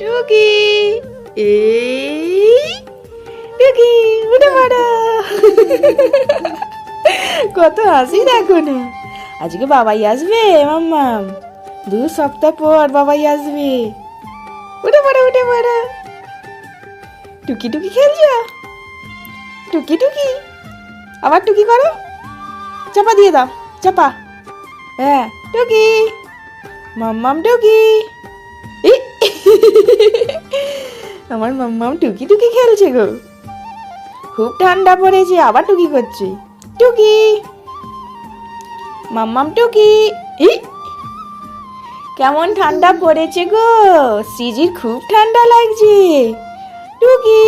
টুকি এই টুকি উঠে পড়ো। কত হাসি দেখো না। আজকে বাবাই আসবে, মাম্মাম। দু সপ্তাহ পর বাবাই আসবে। উঠে পড়ো উঠে পড়ো। টুকি টুকি খেলছো? টুকি টুকি? আবার টুকি করো? চাপা দিয়ে দাও, চাপা। হ্যাঁ টুকি। মাম্মাম, টুকি। আমার মাম্মাম টুকি টুকি খেলছে গো। খুব ঠান্ডা পড়েছে, আবার টুকি করছে। টুকি! মাম্মাম টুকি! কেমন ঠান্ডা পড়েছে গো, সিজির খুব ঠান্ডা লাগছে। টুকি!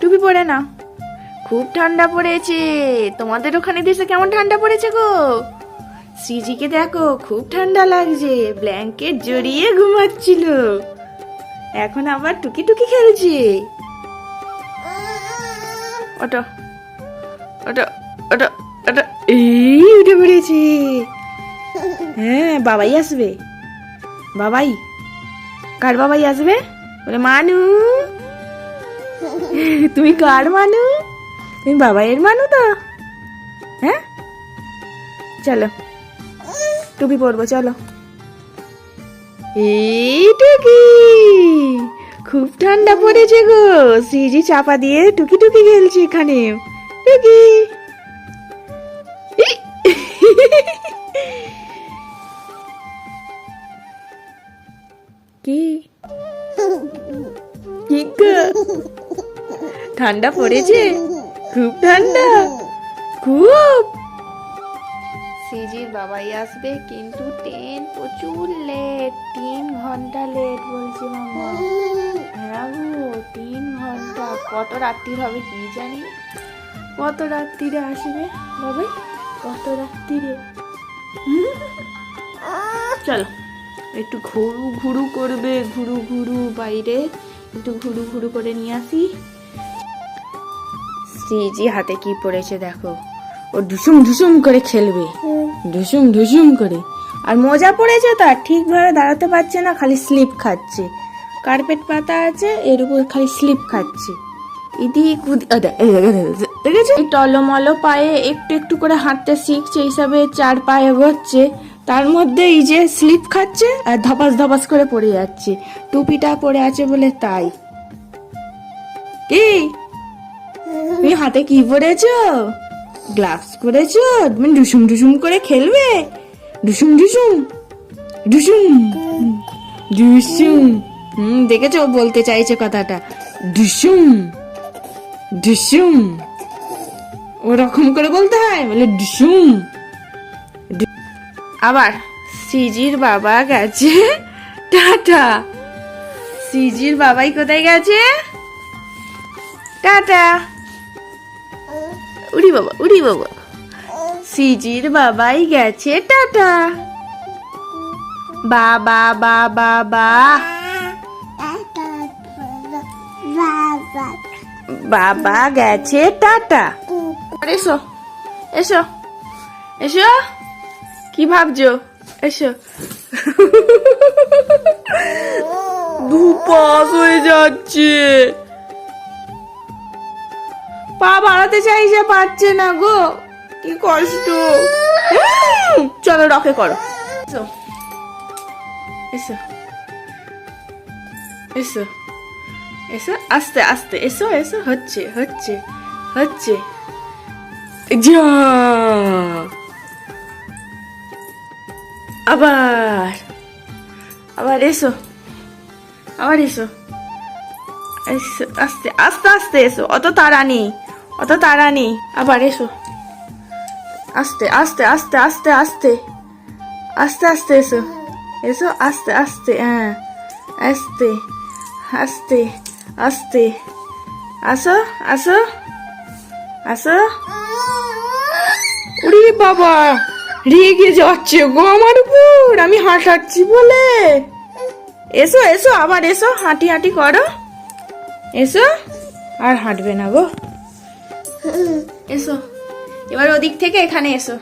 টুপি পরে না। খুব ঠান্ডা পড়েছে। তোমাদের ওখানে দেশে কেমন ঠান্ডা পড়েছে গো? সিজিকে দেখো, খুব ঠান্ডা লাগছে। ব্ল্যাঙ্কেট জড়িয়ে ঘুমাচ্ছিল। এখন আবার টুকি টুকি খেলছে। ওটো ওটো ওটো ওটো এই উঠে পড়েছে। হ্যাঁ বাবাই আসবে। বাবাই, কার বাবাই আসবে? বলে, মানু। তুমি কার মানু? তুমি বাবা এর মানু তো? হ্যাঁ? চলো। টুপি পরবো, চলো। এই খুব ঠান্ডা পড়েছে গো। সিজি চাপা দিয়ে টুকি টুকি খেলছে এখানে। টুকি! ঠান্ডা পড়েছে? খুব ঠান্ডা। খুব। সিজির বাবাই আসবে, কিন্তু ট্রেন প্রচুর লেট তিন ঘণ্টা লেট বলছে মামা গো তিন ঘণ্টা। কত রাত্রির হবে কি জানি? কত রাত্রিরে আসবে বাবাই? কত রাত্রিরে? চলো, একটু ঘুরু ঘুরু করবে, ঘুরু ঘুরু বাইরে, একটু ঘুরু ঘুরু করে নিয়ে আসি। শ্রীজি হাতে কি পড়েছে দেখো। ও ঢুসুম ঢুসুম করে খেলবে। ঢুসুম ঢুসুম করে। আর মজা পড়েছে তার ঠিকভাবে দাঁড়াতে পারছে না, খালি স্লিপ খাচ্ছে। কার্পেট পাতা আছে, এর উপর খালি স্লিপ খাচ্ছে। ইদি, কুদি দেখেছ? টলমলো পায়ে একটু একটু করে হাঁটতে শিখছে হিসাবে চার পায়ে এগোচ্ছে তার মধ্যে এই যে স্লিপ খাচ্ছে আর ধপাস ধপাস করে পড়ে যাচ্ছে। টুপিটা পরে আছে বলে তাই। কি? তুমি হাতে কি পরেছো গ্লাভস পরেছো? তুমি ডুসুম ডুসুম করে খেলবে? ডুসুম ডুসুম? ডুসুম? ডুসুম? হুম, দেখেছ বলতে চাইছে কথাটা। ডুসুম? ডুসুম? ওরকম করে বলতে হয়? বলে ডুসুম? আবার, সিজির বাবা গেছে। টাটা। সিজির বাবাই কোথায় গেছে? টাটা। উড়ি বাবা উড়ি বাবা সিজির বাবাই গেছে, টাটা। বাবা বাবা বা বাবা গেছে, টাটা। এসো এসো এসো। কি ভাবছ? এসো। দুপাস হয়ে যাচ্ছে। পা বাড়াতে চাইছে পারছে না গো। কি কষ্ট। চলো রকে করো। এসো। এসো। এসো। আস্তে আস্তে। এসো এসো। হচ্ছে হচ্ছে হচ্ছে। যা। আবার। আবার এসো। আবার এসো। আস্তে আস্তে আস্তে এসো। অত তাড়া নেই অত তাড়া নেই আবার এসো। আস্তে আস্তে আস্তে আস্তে আস্তে। আস্তে আস্তে এসো। এসো আস্তে আস্তে হ্যাঁ। আস্তে আস্তে আস্তে। আসো আসো। আসো। উড়ি বাবা রেগে যাচ্ছে গো আমার উপর। আমি হাঁটাচ্ছি বলে। এসো এসো আবার এসো। হাঁটি হাঁটি করো। এসো। আর হাঁটবে না গো। এসো। এবার ওদিক থেকে এখানে এসো।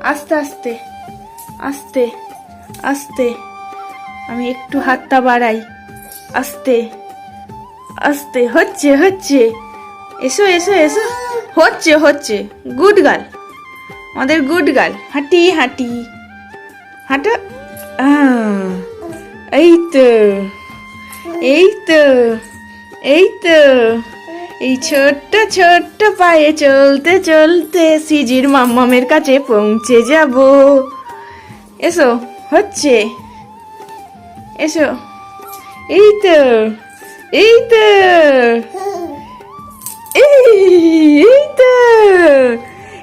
আস্তে আস্তে আস্তে আস্তে। আমি একটু হাতটা বাড়াই। আস্তে আস্তে। হচ্ছে হচ্ছে। এসো এসো এসো। হচ্ছে হচ্ছে। Good girl. আমাদের গুড গার্ল। হাঁটি হাঁটি। হাঁটো। এই তো। এই তো। এই তো, এই ছোট্ট ছোট্ট পায়ে চলতে চলতে সিজির মাম্মামের কাছে পৌঁছে যাব। এসো, হচ্ছে। এসো। এই তো এই তো। এই তো।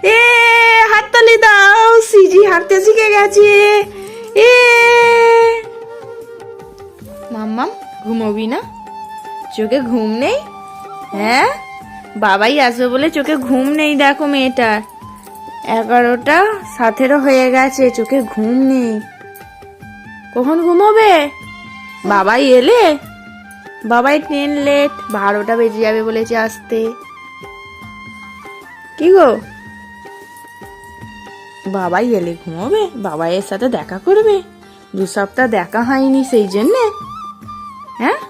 এ, হাততালি দাও, সিজি হাঁটতে শিখে গেছে। এ। মাম্মাম, ঘুমোবি না? চোখে ঘুম নেই? হ্যাঁ? বাবাই আসবে বলে চোখে ঘুম নেই দেখো মেয়েটার। এগারোটা সাতেরো হয়ে গেছে, চোখে ঘুম নেই। কখন ঘুমোবে? বাবাই এলে? বাবাই ট্রেন লেট, বারোটা বেজে যাবে বলেছে আসতে। কি গো? বাবাই এলে ঘুমোবে? বাবাইয়ের সাথে দেখা করবে? দু সপ্তাহ দেখা হয়নি সেই জন্যে? হ্যাঁ?